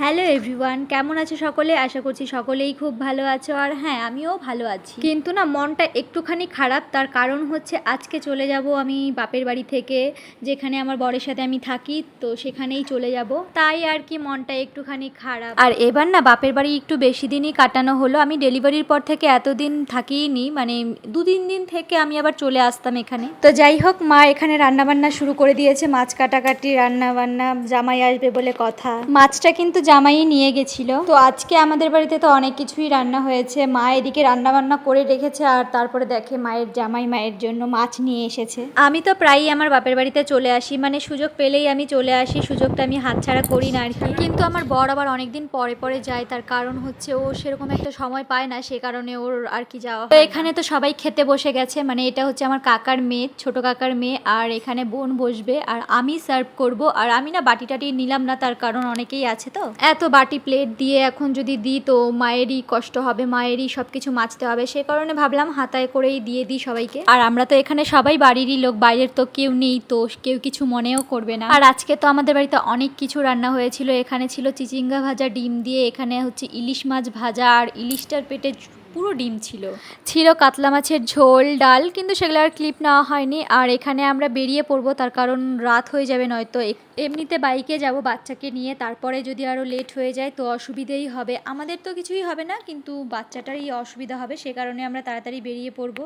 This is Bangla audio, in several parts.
হ্যালো এভরিওয়ান কেমন আছো সকলে? আশা করছি সকলেই খুব ভালো আছো। আর হ্যাঁ আমিও ভালো আছি। কিন্তু না, মনটা একটুখানি খারাপ। তার কারণ হচ্ছে, আজকে চলে যাব আমি বাপের বাড়ি থেকে, যেখানে আমার বরের সাথে আমি থাকি, তো সেখানেই চলে যাব। তাই আর কি মনটা একটুখানি খারাপ। আর এবার না, বাপের বাড়ি একটু বেশি দিনই কাটানো হলো। আমি ডেলিভারির পর থেকে এতদিন থাকিনি মানে দু তিন দিন থেকে আমি আবার চলে আসতাম এখানে। তো যাই হোক, মা এখানে রান্নাবান্না শুরু করে দিয়েছে। মাছ কাটাকাটি, রান্নাবান্না, জামাই আসবে বলে কথা। মাছটা কিন্তু জামাই নিয়ে গেছিল। তো আজকে আমাদের বাড়িতে তো অনেক কিছুই রান্না হয়েছে। মা এদিকে রান্না বান্না করে রেখেছে আর তারপরে দেখে মায়ের জামাই মায়ের জন্য মাছ নিয়ে এসেছে। আমি তো প্রায়ই আমার বাপের বাড়িতে চলে আসি মানে সুযোগ পেলেই আমি চলে আসি সুযোগটা আমি হাতছাড়া করি না আর কি। কিন্তু আমার বর আবার অনেকদিন পরে পরে যায় তার কারণ হচ্ছে ও সেরকম একটা সময় পায় না সে কারণে ওর আর কি যাওয়া তো এখানে তো সবাই খেতে বসে গেছে মানে এটা হচ্ছে আমার কাকার মেয়ে ছোট কাকার মেয়ে আর এখানে বোন বসবে। আর আমি সার্ভ করব আর আমি না বাটি টাটি নিলাম না তার কারণ অনেকেই আছে তো। এত বাটি প্লেট দিয়ে এখন যদি দিই তো মায়েরই কষ্ট হবে, মায়েরই সব কিছু মাছতে হবে। সে কারণে ভাবলাম হাতায় করেই দিয়ে দিই সবাইকে। আর আমরা তো এখানে সবাই বাড়িরই লোক, বাইরের তো কেউ নেই তো কেউ কিছু মনেও করবে না। আর আজকে তো আমাদের বাড়িতে অনেক কিছু রান্না হয়েছিল। এখানে ছিল চিচিঙ্গা ভাজা, ডিম দিয়ে, এখানে হচ্ছে ইলিশ মাছ ভাজা। আর ইলিশটার পেটে পুরো ডিম ছিল। ছিল কাতলা মাছের ঝোল ডাল কিন্তু সেগুলো আর ক্লিপ নেওয়া হয়নি। আর এখানে আমরা বেরিয়ে পড়ব তার কারণ রাত হয়ে যাবে নয়তো। এমনিতে বাইকে যাব বাচ্চাকে নিয়ে তারপরে যদি আরও লেট হয়ে যায় তো অসুবিধেই হবে। আমাদের তো কিছুই হবে না কিন্তু বাচ্চাটারই অসুবিধা হবে সে কারণে আমরা তাড়াতাড়ি বেরিয়ে পড়ব।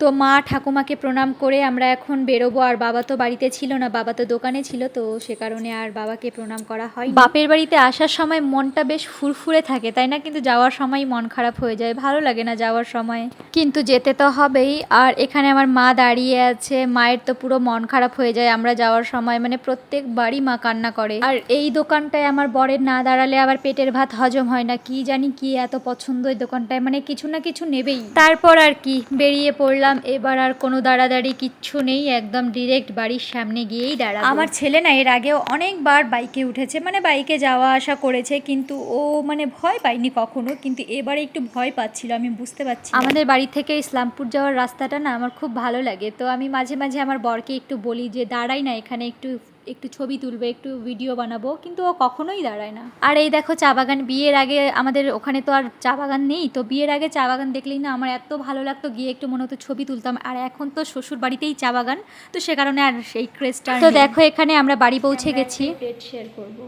তো মা ঠাকুমাকে প্রণাম করে আমরা এখন বেরোবো আর বাবা তো বাড়িতে ছিল না বাবা তো দোকানে ছিল তো সে কারণে আর বাবাকে প্রণাম করা হয় বাপের বাড়িতে আসার সময় মনটা বেশ ফুরফুরে থাকে তাই না? কিন্তু যাওয়ার সময় মন খারাপ হয়ে যায় ভালো লাগে না যাওয়ার সময়। কিন্তু যেতে তো হবেই। আর এখানে আমার মা দাঁড়িয়ে আছে। মায়ের তো পুরো মন খারাপ হয়ে যায় আমরা যাওয়ার সময়। মানে প্রত্যেকবারই মা কান্না করে। আর এই দোকানটায় আমার বরের না দাঁড়ালে আবার পেটের ভাত হজম হয় না। কি জানি কি এত পছন্দ এই দোকানটায়। মানে কিছু না কিছু নেবেই। তারপর আর কি, বেরিয়ে পড়লাম। এবার আর কোনো দাঁড়াদাঁড়ি কিচ্ছু নেই। একদম ডিরেক্ট বাড়ির সামনে গিয়েই দাঁড়া আমার ছেলে না, এর আগেও অনেকবার বাইকে উঠেছে। মানে বাইকে যাওয়া আসা করেছে। কিন্তু ও মানে ভয় পায়নি কখনো। কিন্তু এবারে একটু ভয় পাচ্ছিল। আমি বুঝতে পারছি আমাদের বাড়ি থেকে ইসলামপুর যাওয়ার রাস্তাটা না আমার খুব ভালো লাগে। তো আমি মাঝে মাঝে আমার বরকে একটু বলি যে দাঁড়াই না এখানে একটু একটু ছবি তুলবে একটু ভিডিও বানাবো। কিন্তু ও কখনোই দাঁড়ায় না। আর এই দেখো চা বাগান বিয়ের আগে আমাদের ওখানে তো আর চা বাগান নেই। তো বিয়ের আগে চা বাগান দেখলেই না আমার এত ভালো লাগতো গিয়ে একটু মনে হতো ছবি তুলতাম। আর এখন তো শ্বশুর বাড়িতেই চা বাগান। তো সে কারণে আর সেই ক্রেজটা তো দেখো এখানে আমরা বাড়ি পৌঁছে গেছি। ডেট শেয়ার করব।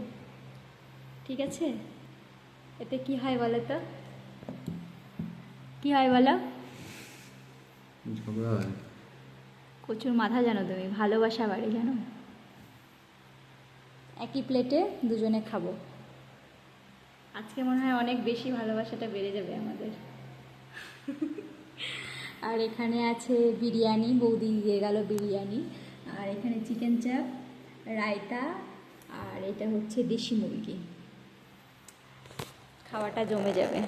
ঠিক আছে? এতে কি হয় বলো তো? কি হয় বলো? ঝগড়া হয়। কচুর মাথা জানো তুমি ভালোবাসা বাড়ি জানো? একই প্লেটে দুজনে খাব। আজকে মনে হয় অনেক বেশি ভালোবাসাটা বেড়ে যাবে আমাদের। আর এখানে আছে বিরিয়ানি বৌদি দিয়ে গেল বিরিয়ানি। আর এখানে চিকেন চাপ রায়তা আর এটা হচ্ছে দেশি মুরগি। খাওয়াটা জমে যাবে।